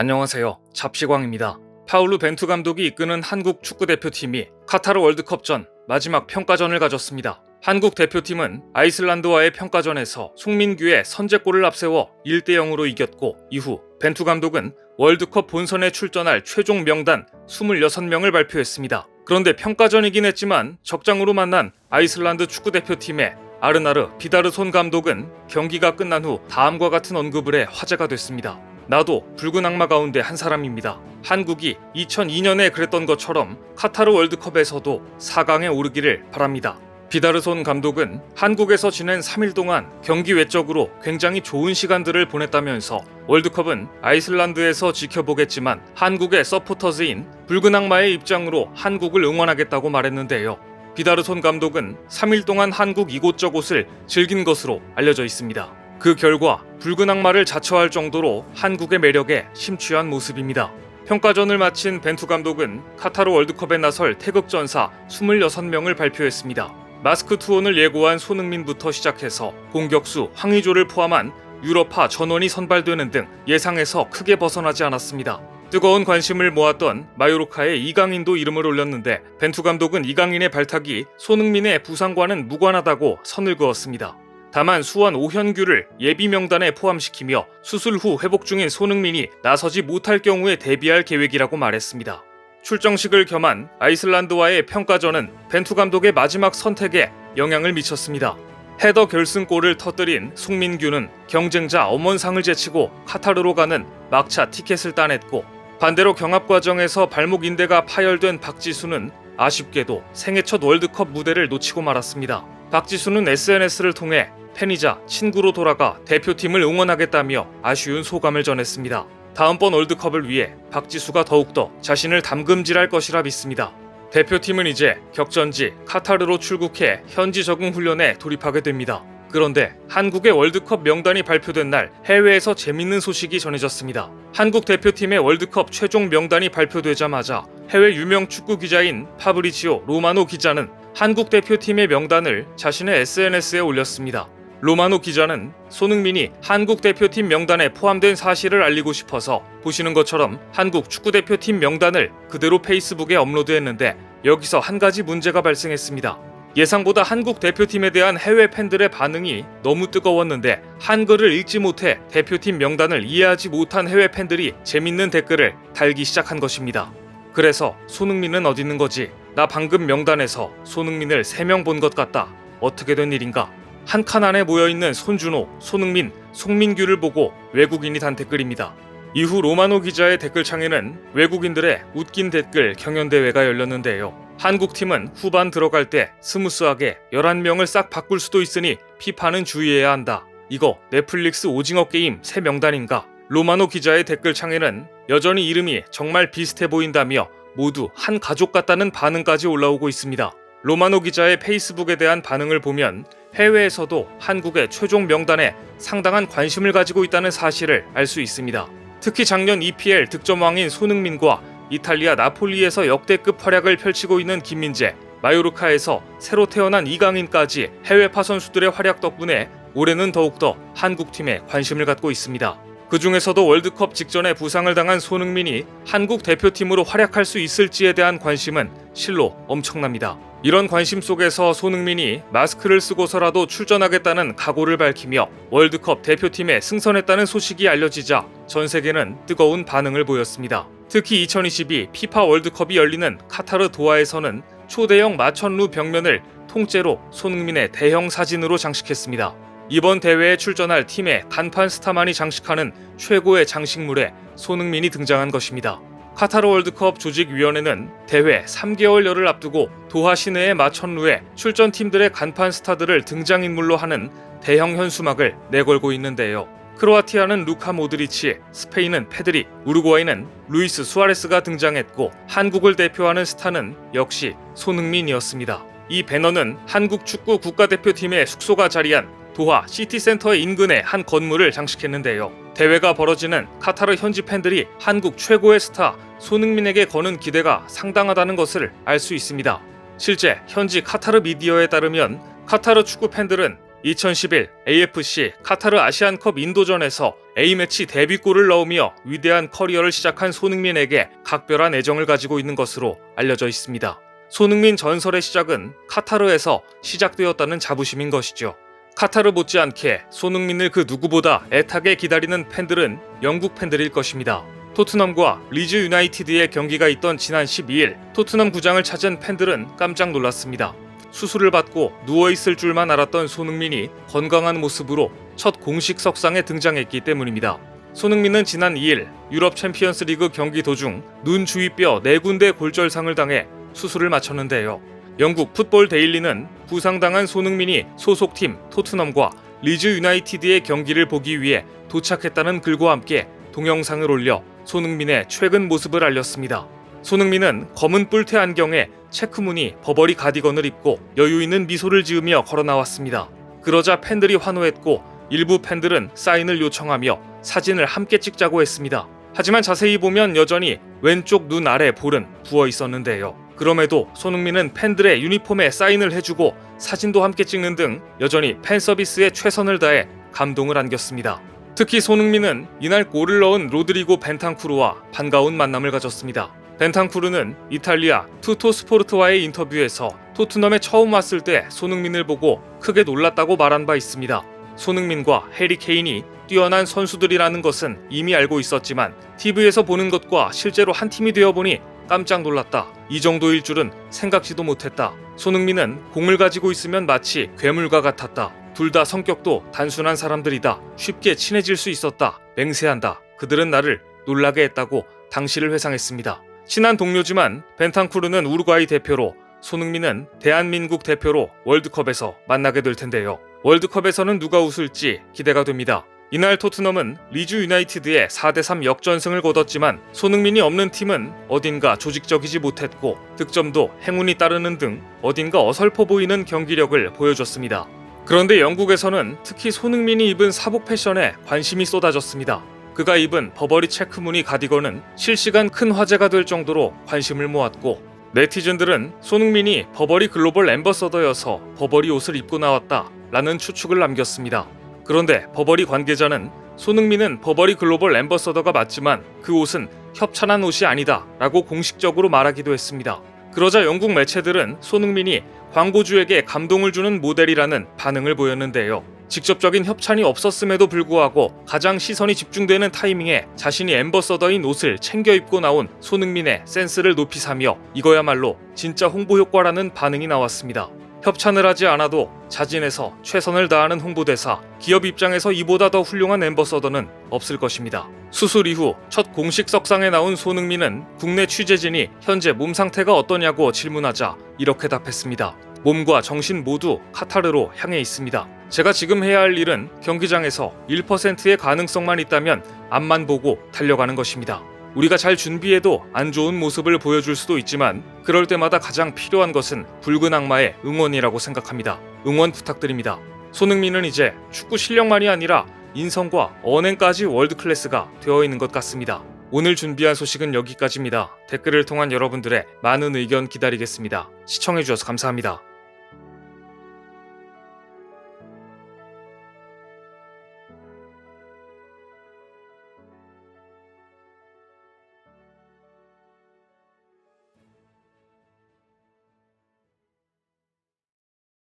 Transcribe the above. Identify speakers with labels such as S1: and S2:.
S1: 안녕하세요. 잡시광입니다. 파울루 벤투 감독이 이끄는 한국 축구 대표팀이 카타르 월드컵 전 마지막 평가전을 가졌습니다. 한국 대표팀은 아이슬란드와의 평가전에서 송민규의 선제골을 앞세워 1대 0으로 이겼고 이후 벤투 감독은 월드컵 본선에 출전할 최종 명단 26명을 발표했습니다. 그런데 평가전이긴 했지만 적장으로 만난 아이슬란드 축구 대표팀의 아르나르 비다르손 감독은 경기가 끝난 후 다음과 같은 언급을 해 화제가 됐습니다. 나도 붉은 악마 가운데 한 사람입니다. 한국이 2002년에 그랬던 것처럼 카타르 월드컵에서도 4강에 오르기를 바랍니다. 비다르손 감독은 한국에서 지낸 3일 동안 경기 외적으로 굉장히 좋은 시간들을 보냈다면서 월드컵은 아이슬란드에서 지켜보겠지만 한국의 서포터즈인 붉은 악마의 입장으로 한국을 응원하겠다고 말했는데요. 비다르손 감독은 3일 동안 한국 이곳저곳을 즐긴 것으로 알려져 있습니다. 그 결과 붉은 악마를 자처할 정도로 한국의 매력에 심취한 모습입니다. 평가전을 마친 벤투 감독은 카타르 월드컵에 나설 태극 전사 26명을 발표했습니다. 마스크 투혼을 예고한 손흥민부터 시작해서 공격수 황의조를 포함한 유럽파 전원이 선발되는 등 예상에서 크게 벗어나지 않았습니다. 뜨거운 관심을 모았던 마요르카의 이강인도 이름을 올렸는데 벤투 감독은 이강인의 발탁이 손흥민의 부상과는 무관하다고 선을 그었습니다. 다만 수원 오현규를 예비 명단에 포함시키며 수술 후 회복 중인 손흥민이 나서지 못할 경우에 대비할 계획이라고 말했습니다. 출정식을 겸한 아이슬란드와의 평가전은 벤투 감독의 마지막 선택에 영향을 미쳤습니다. 헤더 결승골을 터뜨린 송민규는 경쟁자 엄원상을 제치고 카타르로 가는 막차 티켓을 따냈고 반대로 경합 과정에서 발목 인대가 파열된 박지수는 아쉽게도 생애 첫 월드컵 무대를 놓치고 말았습니다. 박지수는 SNS를 통해 팬이자 친구로 돌아가 대표팀을 응원하겠다며 아쉬운 소감을 전했습니다. 다음번 월드컵을 위해 박지수가 더욱더 자신을 담금질할 것이라 믿습니다. 대표팀은 이제 격전지 카타르로 출국해 현지 적응 훈련에 돌입하게 됩니다. 그런데 한국의 월드컵 명단이 발표된 날 해외에서 재밌는 소식이 전해졌습니다. 한국 대표팀의 월드컵 최종 명단이 발표되자마자 해외 유명 축구 기자인 파브리치오 로마노 기자는 한국 대표팀의 명단을 자신의 SNS에 올렸습니다. 로마노 기자는 손흥민이 한국 대표팀 명단에 포함된 사실을 알리고 싶어서 보시는 것처럼 한국 축구 대표팀 명단을 그대로 페이스북에 업로드했는데 여기서 한 가지 문제가 발생했습니다. 예상보다 한국 대표팀에 대한 해외 팬들의 반응이 너무 뜨거웠는데 한글을 읽지 못해 대표팀 명단을 이해하지 못한 해외 팬들이 재밌는 댓글을 달기 시작한 것입니다. 그래서 손흥민은 어디 있는 거지? 나 방금 명단에서 손흥민을 3명 본 것 같다. 어떻게 된 일인가? 한 칸 안에 모여 있는 손준호, 손흥민, 송민규를 보고 외국인이 단 댓글입니다. 이후 로마노 기자의 댓글창에는 외국인들의 웃긴 댓글 경연대회가 열렸는데요. 한국 팀은 후반 들어갈 때 스무스하게 11명을 싹 바꿀 수도 있으니 피파는 주의해야 한다. 이거 넷플릭스 오징어 게임 새 명단인가? 로마노 기자의 댓글창에는 여전히 이름이 정말 비슷해 보인다며 모두 한 가족 같다는 반응까지 올라오고 있습니다. 로마노 기자의 페이스북에 대한 반응을 보면 해외에서도 한국의 최종 명단에 상당한 관심을 가지고 있다는 사실을 알 수 있습니다. 특히 작년 EPL 득점왕인 손흥민과 이탈리아 나폴리에서 역대급 활약을 펼치고 있는 김민재, 마요르카에서 새로 태어난 이강인까지 해외파 선수들의 활약 덕분에 올해는 더욱더 한국팀에 관심을 갖고 있습니다. 그 중에서도 월드컵 직전에 부상을 당한 손흥민이 한국 대표팀으로 활약할 수 있을지에 대한 관심은 실로 엄청납니다. 이런 관심 속에서 손흥민이 마스크를 쓰고서라도 출전하겠다는 각오를 밝히며 월드컵 대표팀에 승선했다는 소식이 알려지자 전 세계는 뜨거운 반응을 보였습니다. 특히 2022 피파 월드컵이 열리는 카타르 도하에서는 초대형 마천루 벽면을 통째로 손흥민의 대형 사진으로 장식했습니다. 이번 대회에 출전할 팀의 간판 스타만이 장식하는 최고의 장식물에 손흥민이 등장한 것입니다. 카타르 월드컵 조직위원회는 대회 3개월여를 앞두고 도하 시내의 마천루에 출전 팀들의 간판 스타들을 등장인물로 하는 대형 현수막을 내걸고 있는데요. 크로아티아는 루카 모드리치, 스페인은 페드리, 우루과이는 루이스 수아레스가 등장했고 한국을 대표하는 스타는 역시 손흥민이었습니다. 이 배너는 한국 축구 국가대표팀의 숙소가 자리한 도하 시티센터의 인근의 한 건물을 장식했는데요. 대회가 벌어지는 카타르 현지 팬들이 한국 최고의 스타 손흥민에게 거는 기대가 상당하다는 것을 알 수 있습니다. 실제 현지 카타르 미디어에 따르면 카타르 축구 팬들은 2011 AFC 카타르 아시안컵 인도전에서 A매치 데뷔골을 넣으며 위대한 커리어를 시작한 손흥민에게 각별한 애정을 가지고 있는 것으로 알려져 있습니다. 손흥민 전설의 시작은 카타르에서 시작되었다는 자부심인 것이죠. 카타르 못지않게 손흥민을 그 누구보다 애타게 기다리는 팬들은 영국 팬들일 것입니다. 토트넘과 리즈 유나이티드의 경기가 있던 지난 12일 토트넘 구장을 찾은 팬들은 깜짝 놀랐습니다. 수술을 받고 누워있을 줄만 알았던 손흥민이 건강한 모습으로 첫 공식 석상에 등장했기 때문입니다. 손흥민은 지난 2일 유럽 챔피언스 리그 경기 도중 눈 주위뼈 4군데 골절상을 당해 수술을 마쳤는데요. 영국 풋볼 데일리는 부상당한 손흥민이 소속팀 토트넘과 리즈 유나이티드의 경기를 보기 위해 도착했다는 글과 함께 동영상을 올려 손흥민의 최근 모습을 알렸습니다. 손흥민은 검은 뿔테 안경에 체크무늬 버버리 가디건을 입고 여유 있는 미소를 지으며 걸어 나왔습니다. 그러자 팬들이 환호했고 일부 팬들은 사인을 요청하며 사진을 함께 찍자고 했습니다. 하지만 자세히 보면 여전히 왼쪽 눈 아래 볼은 부어 있었는데요. 그럼에도 손흥민은 팬들의 유니폼에 사인을 해주고 사진도 함께 찍는 등 여전히 팬 서비스에 최선을 다해 감동을 안겼습니다. 특히 손흥민은 이날 골을 넣은 로드리고 벤탄쿠르와 반가운 만남을 가졌습니다. 벤탄쿠르는 이탈리아 투토 스포르트와의 인터뷰에서 토트넘에 처음 왔을 때 손흥민을 보고 크게 놀랐다고 말한 바 있습니다. 손흥민과 해리 케인이 뛰어난 선수들이라는 것은 이미 알고 있었지만 TV에서 보는 것과 실제로 한 팀이 되어 보니 깜짝 놀랐다. 이 정도일 줄은 생각지도 못했다. 손흥민은 공을 가지고 있으면 마치 괴물과 같았다. 둘 다 성격도 단순한 사람들이다. 쉽게 친해질 수 있었다. 맹세한다. 그들은 나를 놀라게 했다고 당시를 회상했습니다. 친한 동료지만 벤탄쿠르는 우루과이 대표로 손흥민은 대한민국 대표로 월드컵에서 만나게 될 텐데요. 월드컵에서는 누가 웃을지 기대가 됩니다. 이날 토트넘은 리즈 유나이티드의 4대3 역전승을 거뒀지만 손흥민이 없는 팀은 어딘가 조직적이지 못했고 득점도 행운이 따르는 등 어딘가 어설퍼 보이는 경기력을 보여줬습니다. 그런데 영국에서는 특히 손흥민이 입은 사복 패션에 관심이 쏟아졌습니다. 그가 입은 버버리 체크무늬 가디건은 실시간 큰 화제가 될 정도로 관심을 모았고 네티즌들은 손흥민이 버버리 글로벌 앰버서더여서 버버리 옷을 입고 나왔다 라는 추측을 남겼습니다. 그런데 버버리 관계자는 손흥민은 버버리 글로벌 앰버서더가 맞지만 그 옷은 협찬한 옷이 아니다 라고 공식적으로 말하기도 했습니다. 그러자 영국 매체들은 손흥민이 광고주에게 감동을 주는 모델이라는 반응을 보였는데요. 직접적인 협찬이 없었음에도 불구하고 가장 시선이 집중되는 타이밍에 자신이 앰버서더인 옷을 챙겨 입고 나온 손흥민의 센스를 높이 사며 이거야말로 진짜 홍보 효과라는 반응이 나왔습니다. 협찬을 하지 않아도 자진해서 최선을 다하는 홍보대사, 기업 입장에서 이보다 더 훌륭한 앰버서더는 없을 것입니다. 수술 이후 첫 공식 석상에 나온 손흥민은 국내 취재진이 현재 몸 상태가 어떠냐고 질문하자 이렇게 답했습니다. 몸과 정신 모두 카타르로 향해 있습니다. 제가 지금 해야 할 일은 경기장에서 1%의 가능성만 있다면 앞만 보고 달려가는 것입니다. 우리가 잘 준비해도 안 좋은 모습을 보여줄 수도 있지만 그럴 때마다 가장 필요한 것은 붉은 악마의 응원이라고 생각합니다. 응원 부탁드립니다. 손흥민은 이제 축구 실력만이 아니라 인성과 언행까지 월드 클래스가 되어 있는 것 같습니다. 오늘 준비한 소식은 여기까지입니다. 댓글을 통한 여러분들의 많은 의견 기다리겠습니다. 시청해주셔서 감사합니다.